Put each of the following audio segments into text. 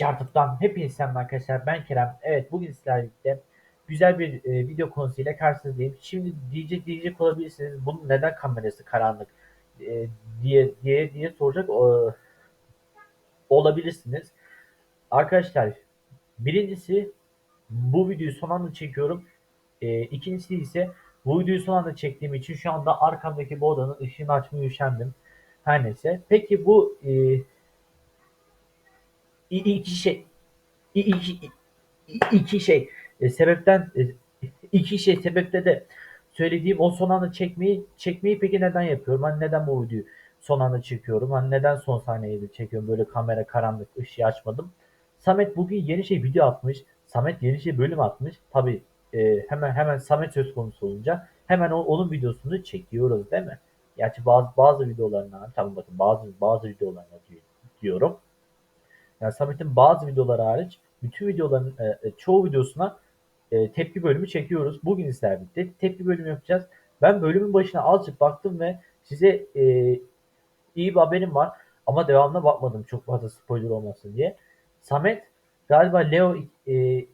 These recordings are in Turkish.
Kartıp'tan hepinize selam arkadaşlar. Ben Kerem. Evet bugün sizlerle güzel bir e, video konusuyla karşınızdayım. Şimdi diyecek diyecek olabilirsiniz. Bunun neden kamerası karanlık e, diye diye diye soracak o, olabilirsiniz. Arkadaşlar birincisi bu videoyu son anda çekiyorum. E, ikincisi ise bu videoyu son anda çektiğim için şu anda arkamdaki bu odanın ışığını açmaya üşendim. Her neyse. Peki bu e, iki şey iki, iki şey e, sebepten e, iki şey sebepte de söylediğim o son anda çekmeyi çekmeyi peki neden yapıyorum? Hani neden bu videoyu son anda çekiyorum? Hani neden son sahneyi de çekiyorum? Böyle kamera karanlık ışığı açmadım. Samet bugün yeni şey video atmış. Samet yeni şey bölüm atmış. Tabi hemen hemen Samet söz konusu olunca hemen o- onun videosunu çekiyoruz değil mi? Gerçi bazı bazı videolarına tamam bakın bazı bazı videolarına diyor- diyorum. Yani Samet'in bazı videoları hariç bütün videoların e, e, çoğu videosuna e, tepki bölümü çekiyoruz. Bugün sizlerle birlikte tepki bölümü yapacağız. Ben bölümün başına azıcık baktım ve size e, iyi bir haberim var. Ama devamına bakmadım çok fazla spoiler olmasın diye. Samet galiba Leo e,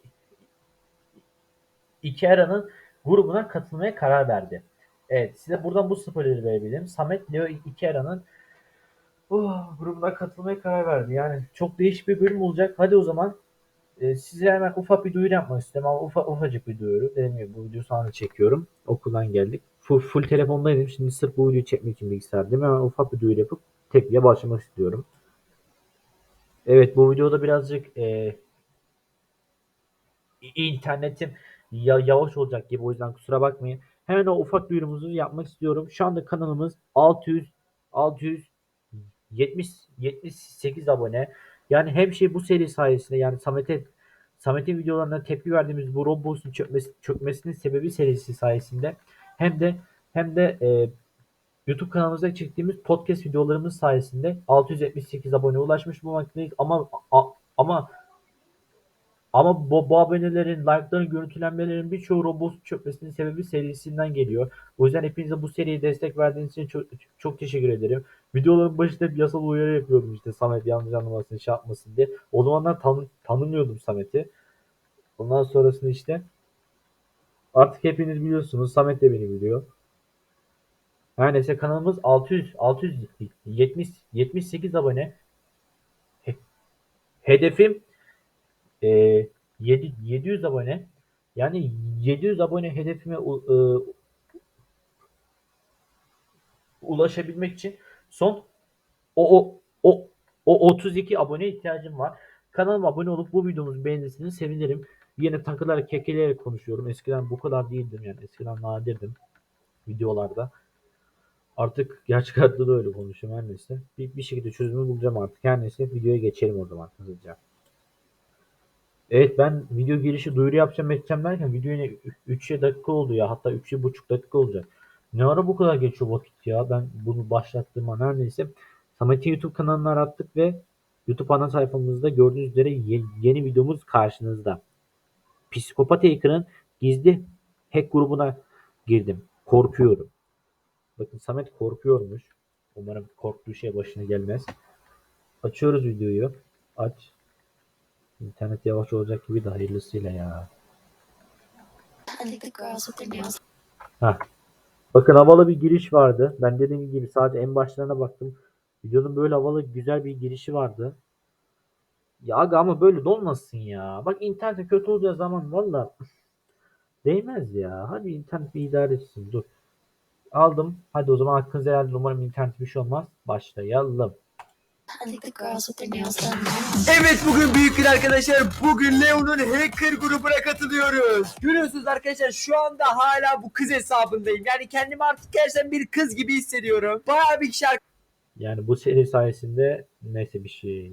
Ikeara'nın grubuna katılmaya karar verdi. Evet size buradan bu spoiler'i verebilirim. Samet Leo Ikeara'nın Oh, grubuna katılmaya karar verdi. Yani çok değişik bir bölüm olacak. Hadi o zaman e, size hemen ufak bir duyuru yapmak istedim ama ufa, ufacık bir duyuru. Dediğim gibi bu videoyu sonra çekiyorum. Okuldan geldik. Full, full telefondaydım. Şimdi sırf bu videoyu çekmek için bilgisayardayım. Hemen ufak bir duyuru yapıp tepkiye başlamak istiyorum. Evet bu videoda birazcık e, internetim ya, yavaş olacak gibi o yüzden kusura bakmayın. Hemen o ufak duyurumuzu yapmak istiyorum. Şu anda kanalımız 600 600 70 78 abone. Yani hem şey bu seri sayesinde yani Samet'e Samet'in videolarına tepki verdiğimiz bu Roblox'un çökmesi, çökmesinin sebebi serisi sayesinde hem de hem de e, YouTube kanalımızda çektiğimiz podcast videolarımız sayesinde 678 abone ulaşmış bulunmaktayız ama a- ama ama bu, bu abonelerin, like'ların, görüntülenmelerin birçoğu Roblox çökmesinin sebebi serisinden geliyor. O yüzden hepinize bu seriye destek verdiğiniz için çok, çok teşekkür ederim. Videoların başında hep yasal uyarı yapıyordum işte Samet yanlış anlamasın, şey yapmasın diye. O zamanlar tanı, tanımıyordum Samet'i. Ondan sonrasında işte artık hepiniz biliyorsunuz. Samet de beni biliyor. Her neyse kanalımız 600 670 78 abone. He- Hedefim e, 7, 700 abone. Yani 700 abone hedefime e, ulaşabilmek için son o o o o 32 abone ihtiyacım var. Kanalıma abone olup bu videomuzu beğenirseniz sevinirim. Yine takılarak kekeleyerek konuşuyorum. Eskiden bu kadar değildim yani. Eskiden nadirdim videolarda. Artık gerçek hayatta da öyle konuşuyorum her neyse. Bir, bir şekilde çözümü bulacağım artık. Her neyse videoya geçelim o zaman hızlıca. Evet ben video girişi duyuru yapacağım edeceğim derken video yine 3 dakika oldu ya. Hatta 3,5 dakika olacak. Ne ara bu kadar geçiyor vakit ya. Ben bunu başlattığım an her neyse. Samet'in YouTube kanalını arattık ve YouTube ana sayfamızda gördüğünüz üzere ye- yeni videomuz karşınızda. Psikopat Hacker'ın gizli hack grubuna girdim. Korkuyorum. Bakın Samet korkuyormuş. Umarım korktuğu şey başına gelmez. Açıyoruz videoyu. Aç. İnternet yavaş olacak gibi de hayırlısıyla ya. I Bakın havalı bir giriş vardı. Ben dediğim gibi sadece en başlarına baktım. Videonun böyle havalı güzel bir girişi vardı. Ya aga ama böyle de olmasın ya. Bak internete kötü olacağı zaman valla değmez ya. Hadi internet bir idare etsin. Dur. Aldım. Hadi o zaman hakkınızı helal. Umarım internet bir şey olmaz. Başlayalım. Evet bugün büyük gün arkadaşlar. Bugün Leo'nun hacker grubuna katılıyoruz. Görüyorsunuz arkadaşlar şu anda hala bu kız hesabındayım. Yani kendimi artık gerçekten bir kız gibi hissediyorum. Bayağı bir şarkı Yani bu seri sayesinde neyse bir şey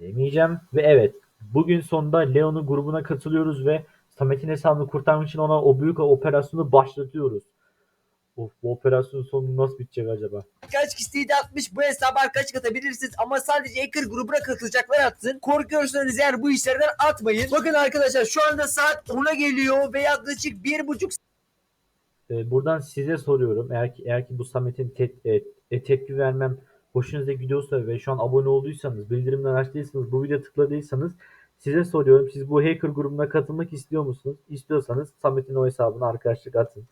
demeyeceğim. Ve evet bugün sonunda Leon'un grubuna katılıyoruz ve Samet'in hesabını kurtarmak için ona o büyük operasyonu başlatıyoruz. Of, bu operasyonun sonu nasıl bitecek acaba? kaç kişiyi de atmış. Bu hesaba arkadaşlık atabilirsiniz. Ama sadece hacker grubuna katılacaklar atsın. Korkuyorsanız eğer bu işlerden atmayın. Bakın arkadaşlar şu anda saat 10'a geliyor ve yaklaşık 1,5 Ee, buradan size soruyorum. Eğer ki, eğer ki bu Samet'in te- e, e, tepki vermem hoşunuza gidiyorsa ve şu an abone olduysanız, bildirimleri açtıysanız, bu videoya tıkladıysanız size soruyorum. Siz bu hacker grubuna katılmak istiyor musunuz? İstiyorsanız Samet'in o hesabına arkadaşlık atın.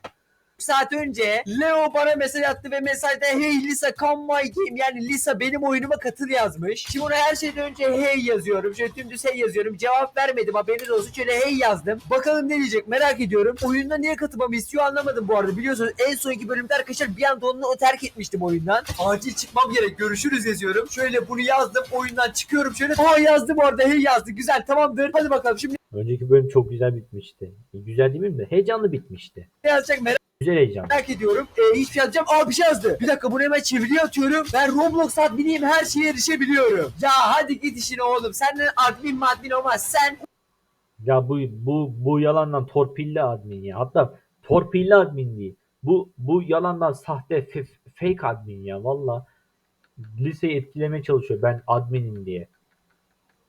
Saat önce Leo bana mesaj attı ve mesajda hey Lisa come my game yani Lisa benim oyunuma katıl yazmış. Şimdi ona her şeyden önce hey yazıyorum. Şöyle dümdüz hey yazıyorum. Cevap vermedim haberiniz olsun. Şöyle hey yazdım. Bakalım ne diyecek merak ediyorum. Oyunda niye katılmamı istiyor anlamadım bu arada. Biliyorsunuz en sonki bölümde arkadaşlar bir anda onu terk etmiştim oyundan. Acil çıkmam gerek görüşürüz yazıyorum. Şöyle bunu yazdım oyundan çıkıyorum şöyle. Aa yazdım orada hey yazdı güzel tamamdır. Hadi bakalım şimdi Önceki bölüm çok güzel bitmişti. Güzel değil mi heyecanlı bitmişti. ne yazacak merak Güzel heyecan. merak ediyorum. Ee, hiçbir şey yazacağım. Aa bir şey yazdı. Bir dakika bunu hemen çeviriye atıyorum. Ben Roblox adminiyim her şeye erişebiliyorum. Ya hadi git işine oğlum. Senden admin madmin olmaz. Sen Ya bu bu bu yalandan torpilli admin ya. Hatta torpilli admin değil. Bu bu yalandan sahte fe- fake admin ya. Valla liseyi etkilemeye çalışıyor ben adminim diye.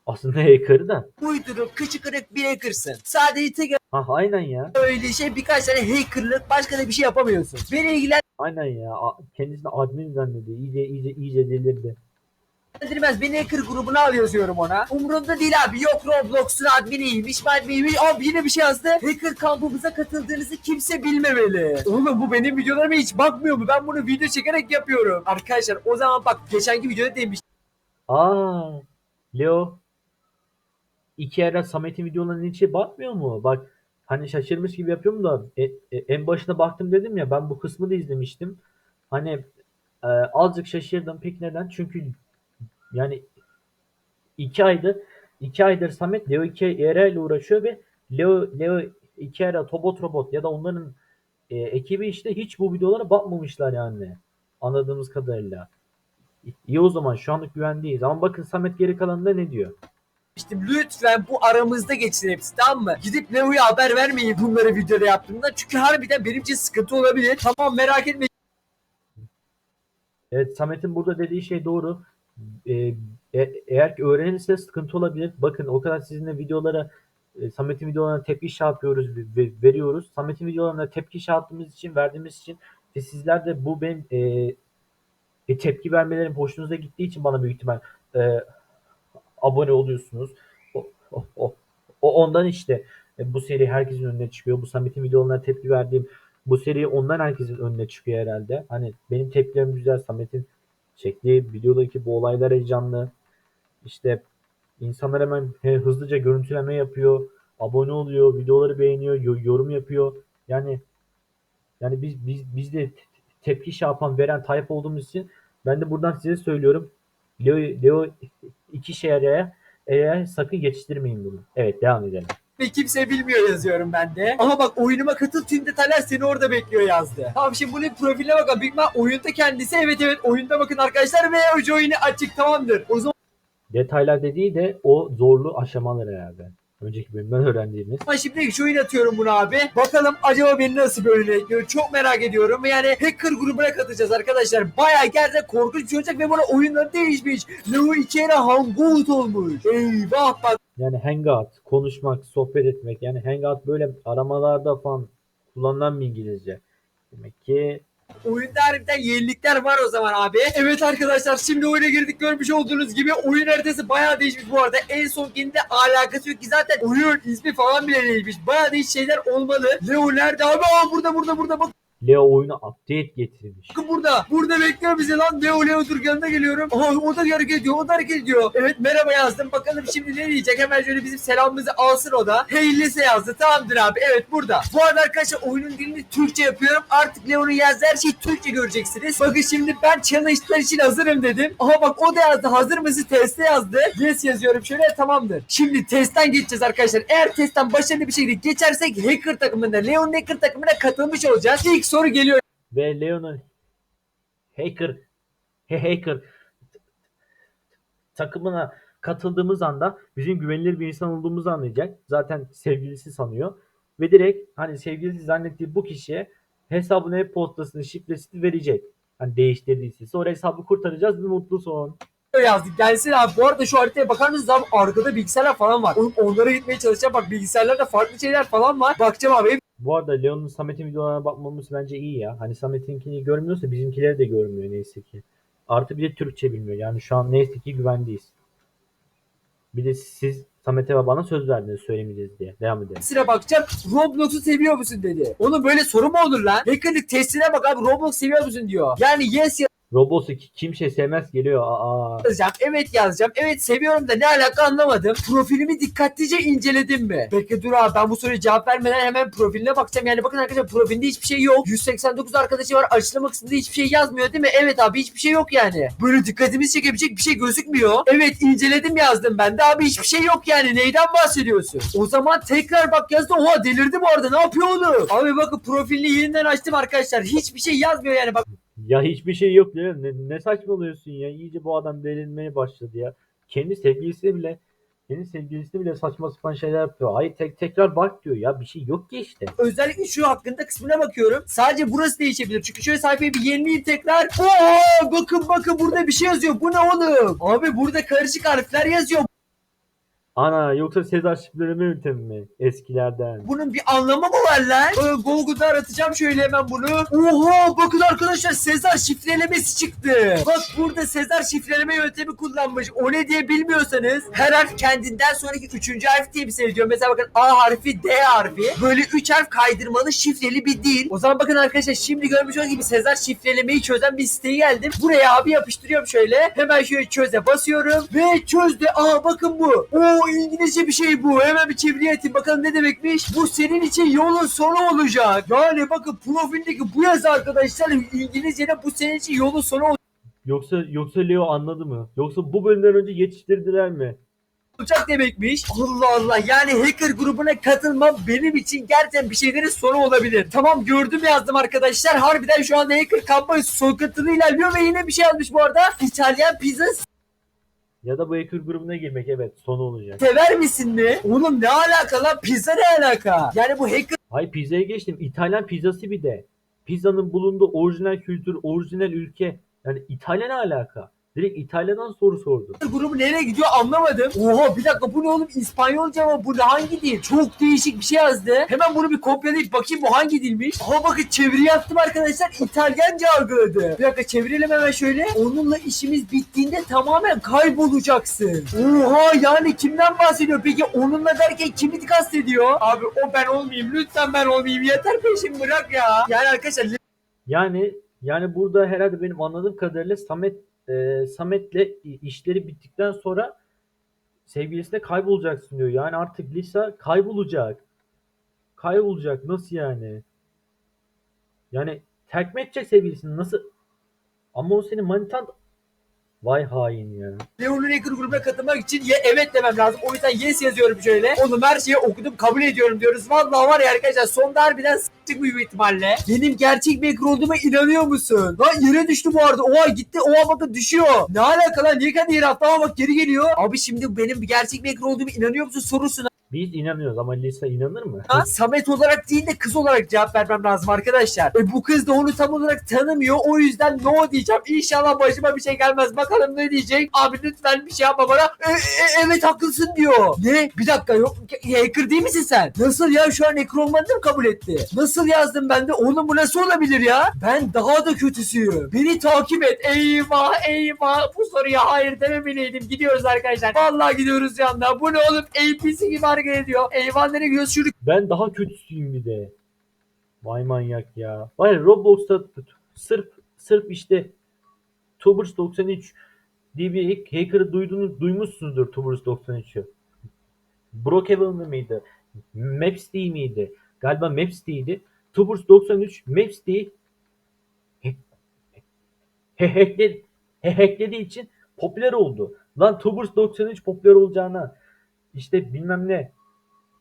Aslında hacker'ı da. uydurup kıçı kırık bir hackersın. Sadece tek Ha aynen ya. öyle şey birkaç tane hackerlık başka da bir şey yapamıyorsun. Beni Aynen ya. A- Kendisini admin zannediyor. İyice iyice iyice delirdi. ilgilendirmez. Beni hacker grubuna al yazıyorum ona. Umurumda değil abi. Yok Roblox'un adminiymiş adminiymiş. Abi yine bir şey yazdı. Hacker kampımıza katıldığınızı kimse bilmemeli. Oğlum bu benim videolarıma hiç bakmıyor mu? Ben bunu video çekerek yapıyorum. Arkadaşlar o zaman bak geçenki videoda demiş. Aa, Leo iki ara Samet'in videolarının içi bakmıyor mu? Bak hani şaşırmış gibi yapıyorum da e- e- en başına baktım dedim ya ben bu kısmı da izlemiştim. Hani e, azıcık şaşırdım. Peki neden? Çünkü yani iki aydır iki aydır Samet Leo 2 era ile uğraşıyor ve Leo Leo 2 ara Tobot Robot ya da onların e, ekibi işte hiç bu videolara bakmamışlar yani. Anladığımız kadarıyla. İyi o zaman şu anlık güvendeyiz. Ama bakın Samet geri kalanında ne diyor? İşte lütfen bu aramızda geçsin hepsi tamam mı? Gidip Leo'ya haber vermeyin bunları videoda yaptığımda. Çünkü harbiden benim için sıkıntı olabilir. Tamam merak etme. Evet Samet'in burada dediği şey doğru. Ee, e- eğer ki öğrenirse sıkıntı olabilir. Bakın o kadar sizinle videolara e, Samet'in videolarına tepki şey yapıyoruz ve veriyoruz. Samet'in videolarına tepki şey yaptığımız için verdiğimiz için ve sizler de bu benim e, e, tepki vermelerim hoşunuza gittiği için bana büyük ihtimal e, abone oluyorsunuz. O, o, o, o ondan işte e, bu seri herkesin önüne çıkıyor. Bu Samet'in videolarına tepki verdiğim bu seri ondan herkesin önüne çıkıyor herhalde. Hani benim tepkilerim güzel. Samet'in çektiği videodaki bu olaylar heyecanlı. İşte insanlar hemen he- hızlıca görüntüleme yapıyor. Abone oluyor. Videoları beğeniyor. yo- yorum yapıyor. Yani yani biz biz biz de te- tepki şey yapan veren tayfa olduğumuz için ben de buradan size söylüyorum. Leo, Leo iki şeye eğer sakın geçiştirmeyin bunu. Evet devam edelim. Ve kimse bilmiyor yazıyorum ben de. Ama bak oyunuma katıl tüm detaylar seni orada bekliyor yazdı. Tamam şimdi bunun profiline bakalım. Büyük ihtimal oyunda kendisi. Evet evet oyunda bakın arkadaşlar ve o join'i açık tamamdır. O zaman Detaylar dediği de o zorlu aşamalar herhalde. Önceki bölümden öğrendiğimiz. şimdi join atıyorum bunu abi. Bakalım acaba beni nasıl oyuna ekliyor. Çok merak ediyorum. Yani hacker grubuna katacağız arkadaşlar. Bayağı gerçekten korkunç bir şey olacak ve bana oyunları değişmiş. Leo 2 yere hangout olmuş. Eyvah bak. Yani hangout, konuşmak, sohbet etmek. Yani hangout böyle aramalarda falan kullanılan bir İngilizce. Demek ki Oyunda harbiden yenilikler var o zaman abi. Evet arkadaşlar şimdi oyuna girdik görmüş olduğunuz gibi oyun haritası bayağı değişmiş bu arada. En son günde alakası yok ki zaten oyun ismi falan bile değişmiş. Bayağı değişik şeyler olmalı. Leo nerede abi? Aa burada burada burada bak. Leo oyuna update getirmiş. Burada. Burada bekliyor bizi lan. Leo Leo dur yanına geliyorum. Aha o da hareket ediyor. O da hareket ediyor. Evet merhaba yazdım. Bakalım şimdi ne diyecek. Hemen şöyle bizim selamımızı alsın o da. Hey lise yazdı. Tamamdır abi. Evet burada. Bu arada arkadaşlar oyunun dilini Türkçe yapıyorum. Artık Leo'nun yazdığı her şeyi Türkçe göreceksiniz. Bakın şimdi ben challenge'lar için hazırım dedim. Aha bak o da yazdı. Hazır mısın? Teste yazdı. Yes yazıyorum. Şöyle tamamdır. Şimdi testten geçeceğiz arkadaşlar. Eğer testten başarılı bir şekilde geçersek hacker takımında Leo'nun hacker takımına katılmış olacağız. İlk soru geliyor. Ve Leo'nun hacker he hacker takımına katıldığımız anda bizim güvenilir bir insan olduğumuzu anlayacak. Zaten sevgilisi sanıyor. Ve direkt hani sevgilisi zannettiği bu kişiye hesabını e-postasını şifresini verecek. Hani değiştirdiyse. Sonra hesabı kurtaracağız ve mutlu son. yazdık. Gelsin abi. Bu arada şu haritaya bakar mısınız abi? Arkada bilgisayarlar falan var. Oğlum onlara gitmeye çalışacağım. Bak bilgisayarlarda farklı şeyler falan var. Bakacağım abi. Bu arada Leon'un Samet'in videolarına bakmamız bence iyi ya. Hani Samet'inkini görmüyorsa bizimkileri de görmüyor neyse ki. Artı bir de Türkçe bilmiyor. Yani şu an neyse ki güvendeyiz. Bir de siz Samet'e ve bana söz verdiniz söylemeyeceğiz diye. Devam edelim. testine bakacağım. Roblox'u seviyor musun dedi. Oğlum böyle soru mu olur lan? Hackerlık testine bak abi Roblox seviyor musun diyor. Yani yes Roblox'u ki- kimse sevmez geliyor. Aa. yazacağım. Evet yazacağım. Evet seviyorum da ne alaka anlamadım. Profilimi dikkatlice inceledim mi? Peki dur abi ben bu soruya cevap vermeden hemen profiline bakacağım. Yani bakın arkadaşlar profilinde hiçbir şey yok. 189 arkadaşı var. Açıklama kısmında hiçbir şey yazmıyor değil mi? Evet abi hiçbir şey yok yani. Böyle dikkatimizi çekebilecek bir şey gözükmüyor. Evet inceledim yazdım ben de abi hiçbir şey yok yani. Neyden bahsediyorsun? O zaman tekrar bak yazdı. Oha delirdi bu arada. Ne yapıyor oğlum? Abi bakın profilini yeniden açtım arkadaşlar. Hiçbir şey yazmıyor yani. Bak Ya hiçbir şey yok ya. Ne, ne saçmalıyorsun ya? İyice bu adam delinmeye başladı ya. Kendi sevgilisine bile kendi sevgilisine bile saçma sapan şeyler yapıyor. Hayır tek tekrar bak diyor ya. Bir şey yok ki işte. özellikle şu hakkında kısmına bakıyorum. Sadece burası değişebilir. Çünkü şöyle sayfayı bir yenileyim tekrar. Oo, bakın bakın burada bir şey yazıyor. Bu ne oğlum? Abi burada karışık harfler yazıyor. Ana yoksa Sezar şifreleme yöntemi mi? Eskilerden. Bunun bir anlamı mı var lan? Ee, Google'da aratacağım şöyle hemen bunu. Oha bakın arkadaşlar Sezar şifrelemesi çıktı. Bak burada Sezar şifreleme yöntemi kullanmış. O ne diye bilmiyorsanız her harf kendinden sonraki üçüncü harf diye bir şey diyor. Mesela bakın A harfi, D harfi. Böyle üç harf kaydırmalı şifreli bir dil. O zaman bakın arkadaşlar şimdi görmüş olduğunuz gibi Sezar şifrelemeyi çözen bir siteye geldim. Buraya abi yapıştırıyorum şöyle. Hemen şöyle çöze basıyorum. Ve çözdü. Aa bakın bu. Oo İngilizce bir şey bu. Hemen bir çeviriye atayım. Bakalım ne demekmiş. Bu senin için yolun sonu olacak. Yani bakın profildeki bu yazı arkadaşlar İngilizce'de bu senin için yolun sonu Yoksa yoksa Leo anladı mı? Yoksa bu bölümden önce yetiştirdiler mi? olacak demekmiş. Allah Allah yani hacker grubuna katılmam benim için gerçekten bir şeylerin sonu olabilir. Tamam gördüm yazdım arkadaşlar. Harbiden şu anda hacker kampanyası soykırtılı ilerliyor ve yine bir şey yazmış bu arada. İtalyan pizza Ya da bu hacker grubuna girmek evet sonu olacak. sever misin mi? Oğlum ne alaka lan? Pizza ne alaka? Yani bu hacker Hay pizzaya geçtim. İtalyan pizzası bir de. Pizzanın bulunduğu orijinal kültür, orijinal ülke. Yani İtalya ne alaka? Direkt İtalya'dan soru sordu. grubu nereye gidiyor anlamadım. Oha bir dakika bu ne oğlum İspanyolca mı bu ne hangi dil? Çok değişik bir şey yazdı. Hemen bunu bir kopyalayıp bakayım bu hangi dilmiş? Aha bakın çeviri yaptım arkadaşlar İtalyanca algıladı. Bir dakika çevirelim hemen şöyle. Onunla işimiz bittiğinde tamamen kaybolacaksın. Oha yani kimden bahsediyor? Peki onunla derken kimi kastediyor? Abi o ben olmayayım lütfen ben olmayayım yeter peşimi bırak ya. Yani arkadaşlar Yani yani burada herhalde benim anladığım kadarıyla Samet e, Samet'le işleri bittikten sonra sevgilisine kaybolacaksın diyor. Yani artık Lisa kaybolacak. Kaybolacak. Nasıl yani? Yani terk mi edecek sevgilisini? Nasıl? Ama o senin manitan. Vay hain ya. Leon'un Hacker grubuna katılmak için ye evet demem lazım. O yüzden yes yazıyorum şöyle. Oğlum her şeyi okudum kabul ediyorum diyoruz. Vallahi var ya arkadaşlar sonda harbiden s**tık büyük ihtimalle. Benim gerçek bir olduğuma inanıyor musun? Lan yere düştü bu arada. Oha gitti. Oha bakın düşüyor. Ne alaka lan? Niye kendi yere attı? Ama bak geri geliyor. Abi şimdi benim gerçek bir olduğuma inanıyor musun sorusuna. Biz inanıyoruz ama Lisa inanır mı? Ha? Samet olarak değil de kız olarak cevap vermem lazım arkadaşlar. E, bu kız da onu tam olarak tanımıyor. O yüzden no diyeceğim. İnşallah başıma bir şey gelmez. Bakalım ne diyecek. Abi lütfen bir şey yapma bana. E, e, evet haklısın diyor. Ne? Bir dakika yok. Hacker değil misin sen? Nasıl ya şu an hacker olmadığını kabul etti? Nasıl yazdım ben de? Oğlum bu nasıl olabilir ya? Ben daha da kötüsüyüm. Beni takip et. Eyvah eyvah. Bu soruya hayır dememeliydim. Gidiyoruz arkadaşlar. Vallahi gidiyoruz yanına. Bu ne oğlum? APC gibi hareket ediyor. Gidiyoruz? Şurada Ben daha kötüsüyüm bir de. Vay manyak ya. Var ya Roblox'ta sırf sırf işte Tubers 93 diye bir hack- hacker'ı duyduğunuz, duymuşsunuzdur Tubers 93'ü. Brookhaven mıydı? Maps değil miydi? Galiba Maps değildi. Tubers 93 Maps değil. Hacklediği için popüler oldu. Lan Tubers 93 popüler olacağına işte bilmem ne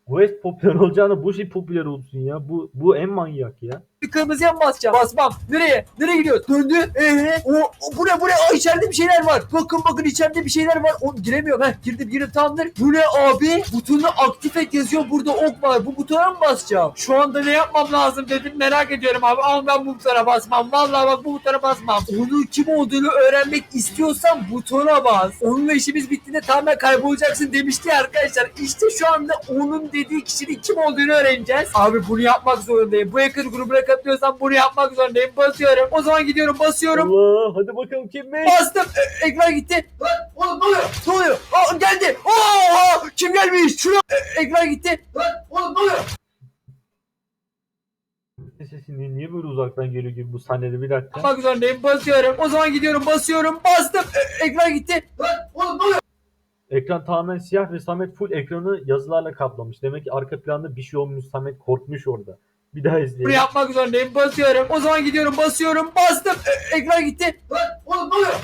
West popüler olacağına bu şey popüler olsun ya. Bu bu en manyak ya. Kırmızıya mı basacağım? Basmam. Nereye? Nereye gidiyor? Döndü. Ee, o, o bu ne bu ne? Aa, içeride bir şeyler var. Bakın bakın içeride bir şeyler var. O giremiyorum. Heh, girdim girdim tamamdır. Bu ne abi? Butonu aktif et yazıyor. Burada ok var. Bu butona mı basacağım? Şu anda ne yapmam lazım dedim. Merak ediyorum abi. Ama ben bu butona basmam. Vallahi bak bu butona basmam. Onun kim olduğunu öğrenmek istiyorsan butona bas. Onunla işimiz bittiğinde tamamen kaybolacaksın demişti ya arkadaşlar. İşte şu anda onun dediği kişinin kim olduğunu öğreneceğiz. Abi bunu yapmak zorundayım. Bu hacker grubuna atıyorsam bunu yapmak zorundayım. Basıyorum. O zaman gidiyorum basıyorum. Allah hadi bakalım kimmiş? Bastım. E, ekran gitti. Lan oğlum ne oluyor? Ne oluyor? Aa, geldi. Oo, kim gelmiş? Şuna e, ekran gitti. Lan oğlum ne oluyor? Sesi niye, niye böyle uzaktan geliyor gibi bu sahnede bir dakika. Yapmak zorundayım. Basıyorum. O zaman gidiyorum basıyorum. Bastım. E, ekran gitti. Lan oğlum ne oluyor? Ekran tamamen siyah ve Samet full ekranı yazılarla kaplamış. Demek ki arka planda bir şey olmuş Samet korkmuş orada. Bir daha Bunu izleyelim. yapmak zorundayım. Basıyorum. O zaman gidiyorum basıyorum. Bastım. E, ekran gitti. Lan oğlum ne oluyor?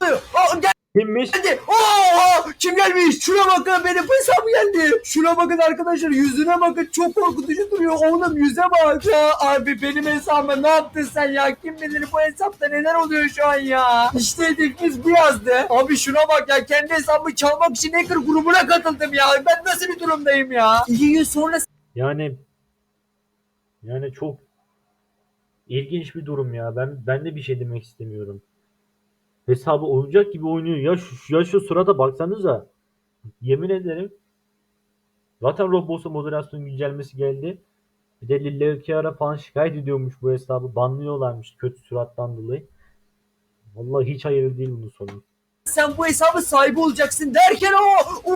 Ne oluyor? Aa, gel. Kimmiş? geldi. Oo, kim gelmiş? Şuna bakın benim hesabım geldi. Şuna bakın arkadaşlar yüzüne bakın çok korkutucu duruyor. Oğlum yüze bak ya. Abi benim hesabıma ne yaptın sen ya? Kim bilir bu hesapta neler oluyor şu an ya? İşte hedefimiz bu yazdı. Abi şuna bak ya kendi hesabımı çalmak için hacker grubuna katıldım ya. Ben nasıl bir durumdayım ya? İki gün sonra Yani yani çok ilginç bir durum ya. Ben ben de bir şey demek istemiyorum. Hesabı oyuncak gibi oynuyor. Ya şu, ya şu surata baksanıza. Yemin ederim. Zaten Roblox'a moderasyon güncellemesi geldi. Bir de Lille Kiara falan şikayet ediyormuş bu hesabı. Banlıyorlarmış kötü surattan dolayı. Vallahi hiç hayırlı değil bunun sonu. sen bu hesabın sahibi olacaksın derken o o-!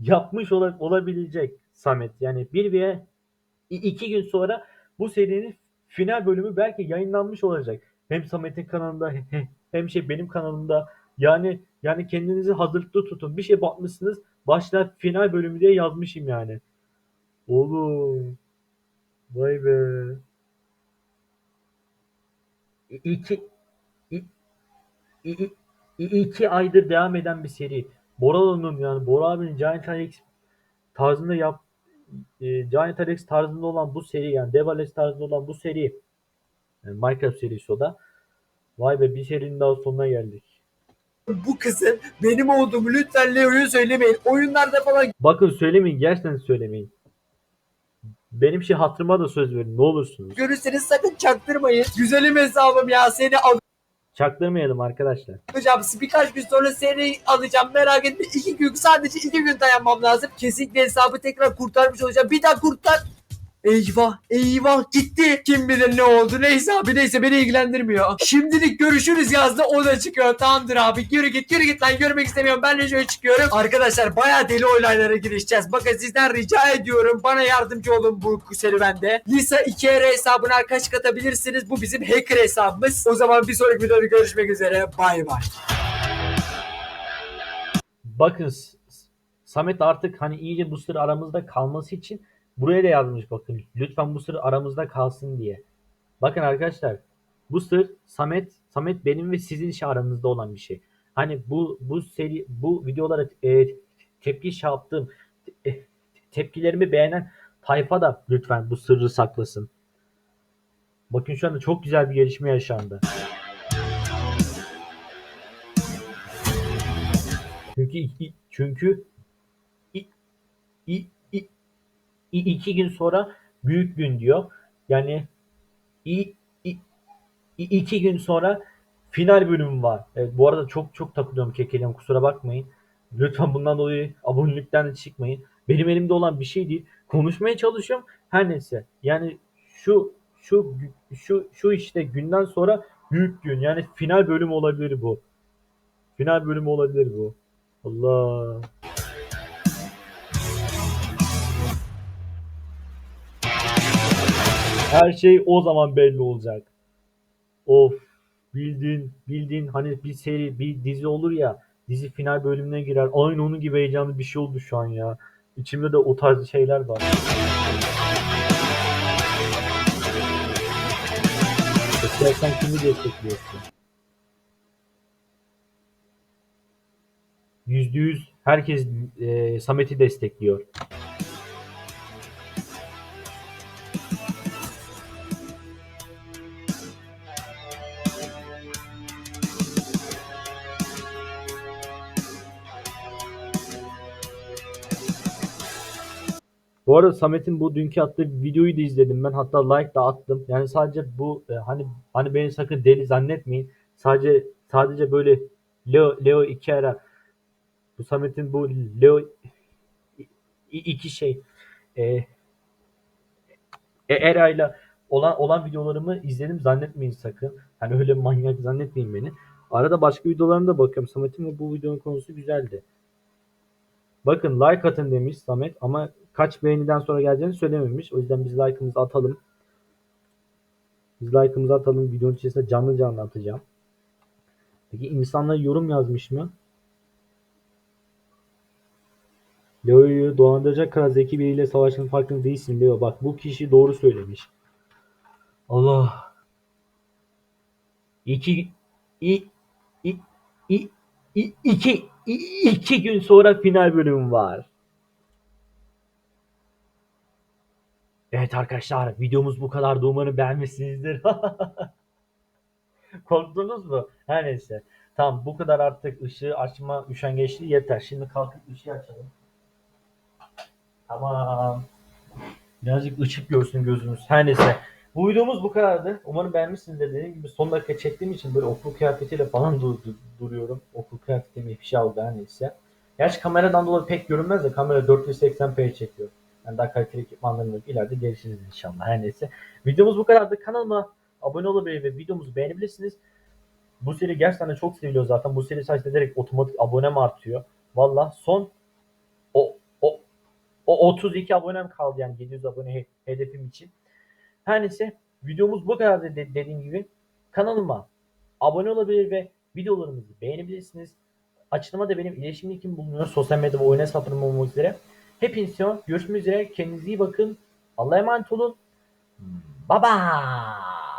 yapmış ola- olabilecek Samet. Yani bir veya iki gün sonra bu serinin final bölümü belki yayınlanmış olacak. Hem Samet'in kanalında he- hem şey benim kanalımda. Yani yani kendinizi hazırlıklı tutun. Bir şey bakmışsınız başta final bölümü diye yazmışım yani. Oğlum. Vay be. İki, i- i- i- i- iki aydır devam eden bir seri. Bora'nın yani Bora abinin Giant Alex tarzında yap e, Giant Alex tarzında olan bu seri yani Dev Alex tarzında olan bu seri yani Minecraft serisi o da. Vay be bir serinin daha sonuna geldik. bu kızın benim olduğumu lütfen Leo'ya söylemeyin. Oyunlarda falan Bakın söylemeyin gerçekten söylemeyin. Benim şey hatırıma da söz verin ne olursunuz. görürseniz sakın çaktırmayın. Güzelim hesabım ya seni Çaktırmayalım arkadaşlar. alacağım. Birkaç gün sonra seni alacağım. Merak etme. iki gün sadece iki gün dayanmam lazım. Kesinlikle hesabı tekrar kurtarmış olacağım. Bir daha kurtar. Eyvah eyvah gitti. Kim bilir ne oldu neyse abi neyse beni ilgilendirmiyor. Şimdilik görüşürüz yazdı o da çıkıyor tamamdır abi yürü git yürü git lan görmek istemiyorum ben de şöyle çıkıyorum. Arkadaşlar baya deli olaylara girişeceğiz. Bakın sizden rica ediyorum bana yardımcı olun bu serüvende. Lisa 2R hesabına arkadaşlık atabilirsiniz. Bu bizim hacker hesabımız. O zaman bir sonraki videoda görüşmek üzere. Bay bay. Bakın Samet artık hani iyice bu sır aramızda kalması için buraya da yazmış bakın. Lütfen bu sır aramızda kalsın diye. Bakın arkadaşlar bu sır Samet Samet benim ve sizin işi aranızda olan bir şey. Hani bu bu seri bu videolara e, tepki şey yaptığım e, tepkilerimi beğenen tayfa da lütfen bu sırrı saklasın. Bakın şu anda çok güzel bir gelişme yaşandı. Çünkü çünkü i- i- iki gün sonra büyük gün diyor. Yani iki gün sonra final bölümü var. Evet, bu arada çok çok takılıyorum kekeliyorum kusura bakmayın. Lütfen bundan dolayı abonelikten de çıkmayın. Benim elimde olan bir şey değil. Konuşmaya çalışıyorum. Her neyse. Yani şu şu şu şu işte günden sonra büyük gün. Yani final bölümü olabilir bu. Final bölümü olabilir bu. Allah. Her şey o zaman belli olacak. Of. Bildiğin, bildiğin hani bir seri, bir dizi olur ya. Dizi final bölümüne girer. Aynı onun gibi heyecanlı bir şey oldu şu an ya. İçimde de o tarz şeyler var. Mesela sen kimi destekliyorsun? Yüzde yüz herkes e, Samet'i destekliyor. Bu arada Samet'in bu dünkü attığı videoyu da izledim ben. Hatta like da attım. Yani sadece bu e, hani hani beni sakın deli zannetmeyin. Sadece sadece böyle Leo Leo iki ara bu Samet'in bu Leo iki şey e, e, Era'yla olan olan videolarımı izledim zannetmeyin sakın. Hani öyle manyak zannetmeyin beni. Arada başka videolarına da bakıyorum. Samet'in bu videonun konusu güzeldi. Bakın like atın demiş Samet ama kaç beğeniden sonra geleceğini söylememiş. O yüzden biz like'ımızı atalım. Biz like'ımızı atalım. Videonun içerisinde canlı canlı atacağım. Peki insanlar yorum yazmış mı? Leo'yu dolandıracak kadar zeki biriyle savaşın farkında değilsin Leo. Bak bu kişi doğru söylemiş. Allah. İki i, i, i, i, iki, i, iki gün sonra final bölümü var. Evet arkadaşlar videomuz bu kadar. Umarım beğenmişsinizdir. Korktunuz mu? Her neyse. Tamam bu kadar artık ışığı açma üşengeçliği yeter. Şimdi kalkıp ışığı açalım. Tamam. Birazcık ışık görsün gözünüz. Her neyse. Bu videomuz bu kadardı. Umarım beğenmişsinizdir. Dediğim gibi son dakika çektiğim için böyle okul kıyafetiyle falan dur- dur- duruyorum. Okul kıyafetim ifşa oldu her neyse. Gerçi kameradan dolayı pek görünmez de kamera 480p çekiyor. Yani daha kaliteli ekipmanlarım yok. İleride gelişiriz inşallah. Her neyse. Videomuz bu kadardı. Kanalıma abone olabilir ve videomuzu beğenebilirsiniz. Bu seri gerçekten çok seviliyor zaten. Bu seri sayesinde direkt otomatik abonem artıyor. Valla son o, o, o 32 abonem kaldı yani 700 abone he- hedefim için. Her neyse videomuz bu kadar de- dediğim gibi. Kanalıma abone olabilir ve videolarımızı beğenebilirsiniz. Açıklamada benim iletişim linkim bulunuyor. Sosyal medyada ve oyun hesaplarım olmak üzere. Hepinize görüşmek üzere. Kendinize iyi bakın. Allah'a emanet olun. Bye bye.